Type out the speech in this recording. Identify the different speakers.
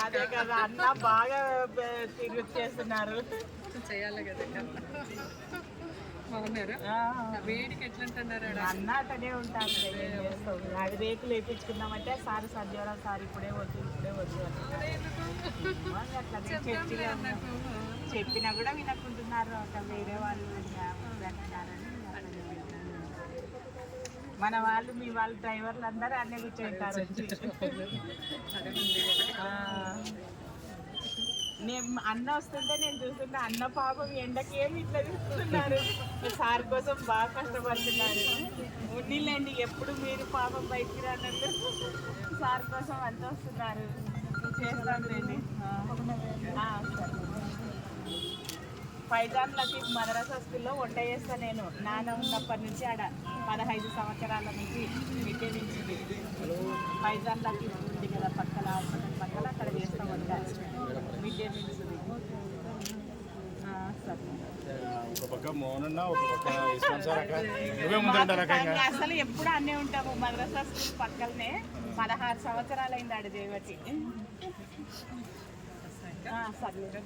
Speaker 1: అదే కదా అన్న బాగా తిరుగు చేస్తున్నారు.
Speaker 2: చేయాలి కదా బాగున్నారా? వేడికి
Speaker 1: అన్న అటనే ఉంటాను అది రేకులు వేయించుకుందామంటే సారి సర్దేవరా సార్ ఇప్పుడే వద్దు ఇప్పుడే వద్దు అట్లా. చెప్పినా కూడా వినకుంటున్నారు. అక్కడ వేరే వాళ్ళు అంటున్నారని అట్లా. మన వాళ్ళు మీ వాళ్ళు డ్రైవర్లు అందరూ అన్నీ కూర్చుంటారు. నేను అన్న వస్తుంటే నేను చూస్తుంటే అన్న పాపం ఎండకి ఏమి ఇట్లా చూస్తున్నారు సార్ కోసం బాగా కష్టపడుతున్నారు. ఉన్నీళ్ళండి ఎప్పుడు మీరు పాపం బయటికి రానందు సార్ కోసం అంత వస్తున్నారు. చేస్తాను లేండి. పైజాన్ సరే. ఫైజాన్ లతీఫ్ మదరసా స్కూల్లో వంట చేస్తా నేను. నాన్న ఉన్నప్పటి నుంచి ఆడ పదహైదు సంవత్సరాల నుంచి మిడ్డే నుంచి ఫైజాన్ లతీఫ్ ఉంది కదా పక్కల హాస్పిటల్ పక్కల అక్కడ చేస్తా వంట మిడ్డే మీల్స్ సరే
Speaker 3: ఒక పక్క మోహన్ ఒక పక్క ఇస్లాం సార్ అక్క. నువ్వే ముందుంటారు అక్క ఇంకా.
Speaker 1: అసలు ఎప్పుడు అన్నే ఉంటాము. మద్రసా స్కూల్ పక్కనే పదహారు సంవత్సరాలు అయింది ఆడ దేవటి సర్లేదు